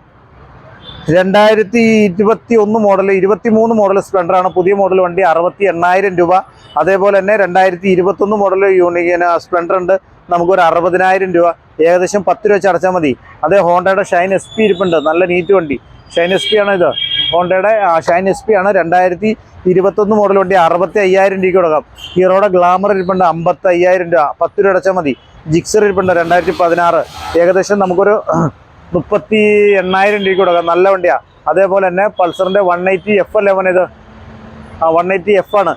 രണ്ടായിരത്തി ഇരുപത്തി ഒന്ന് മോഡൽ ഇരുപത്തി മൂന്ന് മോഡൽ സ്പ്ലെൻഡറാണ് പുതിയ മോഡൽ വണ്ടി അറുപത്തി എണ്ണായിരം രൂപ. അതേപോലെ തന്നെ രണ്ടായിരത്തി ഇരുപത്തൊന്ന് മോഡൽ യൂണിക്കിന് സ്പ്ലെൻഡർ ഉണ്ട്. നമുക്കൊരു അറുപതിനായിരം രൂപ. ഏകദേശം പത്ത് രൂപ അടച്ചാൽ മതി. അതേ ഹോണ്ടയുടെ ഷൈൻ എസ് പി ഇരിപ്പുണ്ട്. നല്ല നീറ്റ് വണ്ടി. ഷൈൻ എസ് പി ആണ് ഇത്? ഹോണ്ടയുടെ ഷൈൻ എസ് പി ആണ്. രണ്ടായിരത്തി ഇരുപത്തൊന്ന് മോഡൽ വണ്ടി അറുപത്തി അയ്യായിരം രൂപയ്ക്ക് കൊടുക്കാം. ഹീറോയുടെ ഗ്ലാമർ ഇരിപ്പുണ്ട്. അമ്പത്തി അയ്യായിരം രൂപ. പത്ത് രൂപ അടച്ചാൽ മതി. ജിക്സർ ഇരിപ്പുണ്ട്. രണ്ടായിരത്തി പതിനാറ് ഏകദേശം നമുക്കൊരു മുപ്പത്തി എണ്ണായിരം രൂപയ്ക്ക് കൊടുക്കാം. നല്ല വണ്ടിയാണ് അതേപോലെ തന്നെ പൾസറിന്റെ വൺ എയ്റ്റി എഫ് ലെവൻ ഇത് ആ വൺ എയ്റ്റി എഫ് ആണ്.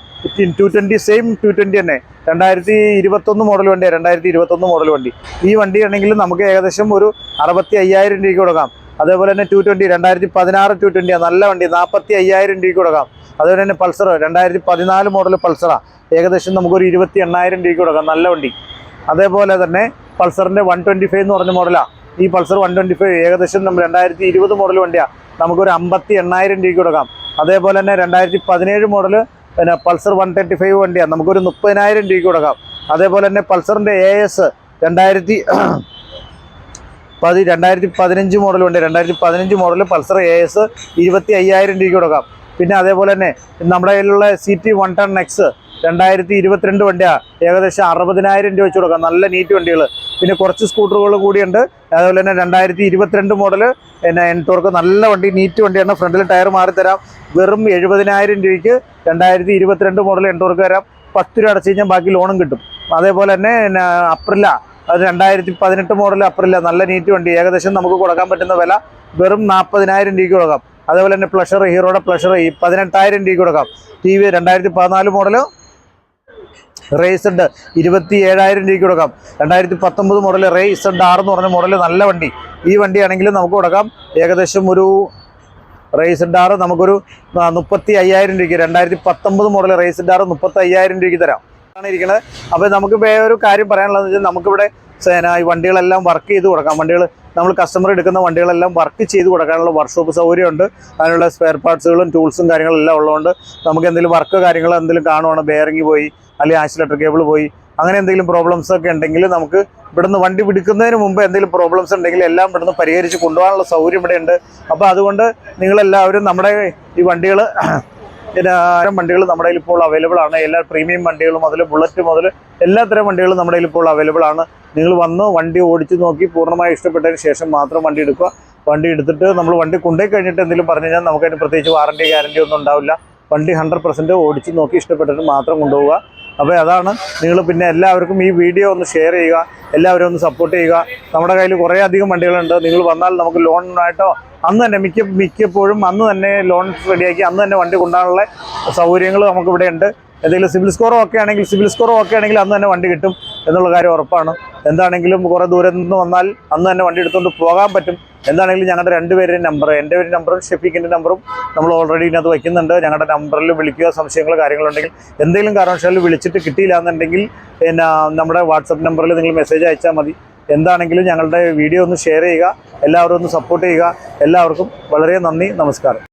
Two twenty same two twenty തന്നെ. രണ്ടായിരത്തി ഇരുപത്തൊന്ന് മോഡൽ വണ്ടിയാണ് രണ്ടായിരത്തി ഇരുപത്തൊന്ന് മോഡൽ വണ്ടി. ഈ വണ്ടി ആണെങ്കിൽ നമുക്ക് ഏകദേശം ഒരു അറുപത്തി അയ്യായിരം രൂപയ്ക്ക് കൊടുക്കാം. അതേപോലെ തന്നെ ടു ട്വന്റി രണ്ടായിരത്തി പതിനാറ് ടു ട്വന്റിയാണ് നല്ല വണ്ടി. നാൽപ്പത്തി അയ്യായിരം രൂപയ്ക്ക് കൊടുക്കാം. അതുപോലെ തന്നെ പൾസർ രണ്ടായിരത്തി പതിനാല് മോഡൽ പൾസറാണ് ഏകദേശം നമുക്കൊരു ഇരുപത്തി എണ്ണായിരം രൂപയ്ക്ക് കൊടുക്കാം. നല്ല വണ്ടി. അതേപോലെ തന്നെ പൾസറിന്റെ വൺ ട്വന്റി ഫൈവ് എന്ന് പറഞ്ഞ മോഡലാണ് ഈ പൾസർ വൺ ട്വന്റി ഫൈവ് ഏകദേശം നമ്മൾ രണ്ടായിരത്തി ഇരുപത് മോഡൽ വണ്ടിയാണ് നമുക്കൊരു അമ്പത്തി എണ്ണായിരം രൂപയ്ക്ക് കൊടുക്കാം. അതേപോലെ തന്നെ രണ്ടായിരത്തി പതിനേഴ് മോഡൽ പിന്നെ പൾസർ വൺ തേർട്ടി ഫൈവ് വണ്ടിയാണ് നമുക്കൊരു മുപ്പതിനായിരം രൂപയ്ക്ക് കൊടുക്കാം. അതേപോലെ തന്നെ പൾസറിന്റെ എ എസ് രണ്ടായിരത്തി പതി രണ്ടായിരത്തി പതിനഞ്ച് മോഡൽ വണ്ടി. രണ്ടായിരത്തി പതിനഞ്ച് മോഡൽ പൾസർ എ എസ് ഇരുപത്തി അയ്യായിരം രൂപയ്ക്ക് കൊടുക്കാം. പിന്നെ അതേപോലെ തന്നെ നമ്മുടെ കയ്യിലുള്ള C T one ten X രണ്ടായിരത്തി ഇരുപത്തിരണ്ട് വണ്ടിയാണ് ഏകദേശം അറുപതിനായിരം രൂപ വെച്ച് കൊടുക്കാം. നല്ല നീറ്റ് വണ്ടികൾ പിന്നെ കുറച്ച് സ്കൂട്ടറുകൾ കൂടിയുണ്ട്. അതുപോലെ തന്നെ രണ്ടായിരത്തി ഇരുപത്തിരണ്ട് മോഡൽ പിന്നെ എൻടോർക്ക് നല്ല വണ്ടി നീറ്റ് വണ്ടിയാണ്. ഫ്രണ്ടിൽ ടയർ മാറി തരാം. വെറും എഴുപതിനായിരം രൂപയ്ക്ക് രണ്ടായിരത്തി ഇരുപത്തിരണ്ട് മോഡൽ എൻടോർക്ക് തരാം പത്ത് രൂപ അടച്ചു കഴിഞ്ഞാൽ ബാക്കി ലോണും കിട്ടും. അതേപോലെ തന്നെ അപ്രില അത് രണ്ടായിരത്തി പതിനെട്ട് മോഡൽ അപ്രില നല്ല നീറ്റ് വണ്ടി. ഏകദേശം നമുക്ക് കൊടുക്കാൻ പറ്റുന്ന വില വെറും നാൽപ്പതിനായിരം രൂപയ്ക്ക് കൊടുക്കാം. അതേപോലെ തന്നെ പ്ലഷർ ഹീറോയുടെ പ്ലഷർ ഈ പതിനെട്ടായിരം രൂപയ്ക്ക് കൊടുക്കാം. ടി വി രണ്ടായിരത്തി പതിനാല് മോഡൽ റേസഡ് ഇരുപത്തി ഏഴായിരം രൂപയ്ക്ക് കൊടുക്കാം. രണ്ടായിരത്തി പത്തൊമ്പത് മോഡൽ റേസഡ് ആർ എന്ന് പറഞ്ഞ മോഡൽ നല്ല വണ്ടി. ഈ വണ്ടിയാണെങ്കിലും നമുക്ക് കൊടുക്കാം. ഏകദേശം ഒരു റേസഡ് ആറ് നമുക്കൊരു മുപ്പത്തി അയ്യായിരം രൂപയ്ക്ക് രണ്ടായിരത്തി പത്തൊമ്പത് മോഡൽ റേസഡ് ആറ് മുപ്പത്തി അയ്യായിരം രൂപയ്ക്ക് തരാം. ആണ് ഇരിക്കുന്നത് അപ്പോൾ നമുക്ക് ഒരു കാര്യം പറയാനുള്ളത് വെച്ചാൽ നമുക്കിവിടെ ഈ വണ്ടികളെല്ലാം വർക്ക് ചെയ്ത് കൊടുക്കാം. വണ്ടികൾ നമ്മൾ കസ്റ്റമർ എടുക്കുന്ന വണ്ടികളെല്ലാം വർക്ക് ചെയ്ത് കൊടുക്കാനുള്ള വർക്ക്ഷോപ്പ് സൗകര്യമുണ്ട്. അതിനുള്ള സ്പെയർ പാർട്സുകളും ടൂൾസും കാര്യങ്ങളും എല്ലാം ഉള്ളതുകൊണ്ട് നമുക്ക് എന്തെങ്കിലും വർക്ക് കാര്യങ്ങൾ എന്തെങ്കിലും കാണുവാണ് ബെയറിങ് പോയി അല്ലെങ്കിൽ ആക്സിലേറ്റർ കേബിൾ പോയി അങ്ങനെ എന്തെങ്കിലും പ്രോബ്ലംസ് ഒക്കെ ഉണ്ടെങ്കിൽ നമുക്ക് ഇവിടുന്ന് വണ്ടി പിടിക്കുന്നതിന് മുമ്പ് എന്തെങ്കിലും പ്രോബ്ലംസ് ഉണ്ടെങ്കിൽ എല്ലാം ഇവിടുന്ന് പരിഹരിച്ച് കൊണ്ടുപോകാനുള്ള സൗകര്യം ഇവിടെ ഉണ്ട് അപ്പോൾ അതുകൊണ്ട് നിങ്ങളെല്ലാവരും നമ്മുടെ ഈ വണ്ടികൾ പിന്നെ വണ്ടികൾ നമ്മുടെ ഇപ്പോൾ അവൈലബിൾ ആണ്. എല്ലാ പ്രീമിയം വണ്ടികളും മുതൽ ബുള്ളറ്റ് മുതൽ എല്ലാത്തരം വണ്ടികളും നമ്മുടെ ഇപ്പോൾ അവൈലബിൾ ആണ്. നിങ്ങൾ വന്ന് വണ്ടി ഓടിച്ച് നോക്കി പൂർണമായി ഇഷ്ടപ്പെട്ടതിന് ശേഷം മാത്രം വണ്ടി എടുക്കുക. വണ്ടി എടുത്തിട്ട് നമ്മൾ വണ്ടി കൊണ്ടുപോയി കഴിഞ്ഞിട്ട് എന്തെങ്കിലും പറഞ്ഞു കഴിഞ്ഞാൽ നമുക്കതിന് പ്രത്യേകിച്ച് വാറണ്ടി ഗ്യാരണ്ടി ഒന്നും ഉണ്ടാവില്ല. വണ്ടി ഹൺഡ്രഡ് പെർസെന്റ് ഓടിച്ച് നോക്കി ഇഷ്ടപ്പെട്ടിട്ട് മാത്രം കൊണ്ടുപോവുക. അപ്പോൾ അതാണ് നിങ്ങൾ പിന്നെ എല്ലാവർക്കും ഈ വീഡിയോ ഒന്ന് ഷെയർ ചെയ്യുക എല്ലാവരും ഒന്ന് സപ്പോർട്ട് ചെയ്യുക. നമ്മുടെ കയ്യിൽ കുറേ അധികം വണ്ടികളുണ്ട്. നിങ്ങൾ വന്നാൽ നമുക്ക് ലോണിനായിട്ടോ അന്ന് തന്നെ മിക്ക മിക്കപ്പോഴും അന്ന് തന്നെ ലോൺ റെഡിയാക്കി അന്ന് തന്നെ വണ്ടി കൊണ്ടാനുള്ള സൗകര്യങ്ങൾ നമുക്കിവിടെ ഉണ്ട് എന്തെങ്കിലും സിവിൽ സ്കോറോ ഒക്കെ ആണെങ്കിൽ സിവിൽ സ്കോറോ ഒക്കെ ആണെങ്കിൽ അന്ന് തന്നെ വണ്ടി കിട്ടും എന്നുള്ള കാര്യം ഉറപ്പാണ്. എന്താണെങ്കിലും കുറേ ദൂരെ നിന്ന് വന്നാൽ അന്ന് തന്നെ വണ്ടി എടുത്തുകൊണ്ട് പോകാൻ പറ്റും. എന്താണെങ്കിലും ഞങ്ങളുടെ രണ്ടുപേരുടെയും നമ്പർ എന്റെ ഒരു നമ്പറും ഷെഫീഖിന്റെ നമ്പറും നമ്മൾ ഓൾറെഡി ഇതിനകത്ത് വയ്ക്കുന്നുണ്ട്. ഞങ്ങളുടെ നമ്പറിൽ വിളിക്കുക സംശയങ്ങൾ കാര്യങ്ങളുണ്ടെങ്കിൽ എന്തെങ്കിലും കാരണവശാലും വിളിച്ചിട്ട് കിട്ടിയില്ല എന്നുണ്ടെങ്കിൽ പിന്നെ നമ്മുടെ വാട്സപ്പ് നമ്പറിൽ നിങ്ങൾ മെസ്സേജ് അയച്ചാൽ മതി. എന്താണെങ്കിലും ഞങ്ങളുടെ വീഡിയോ ഒന്ന് ഷെയർ ചെയ്യുക എല്ലാവരും ഒന്ന് സപ്പോർട്ട് ചെയ്യുക. എല്ലാവർക്കും വളരെ നന്ദി നമസ്കാരം.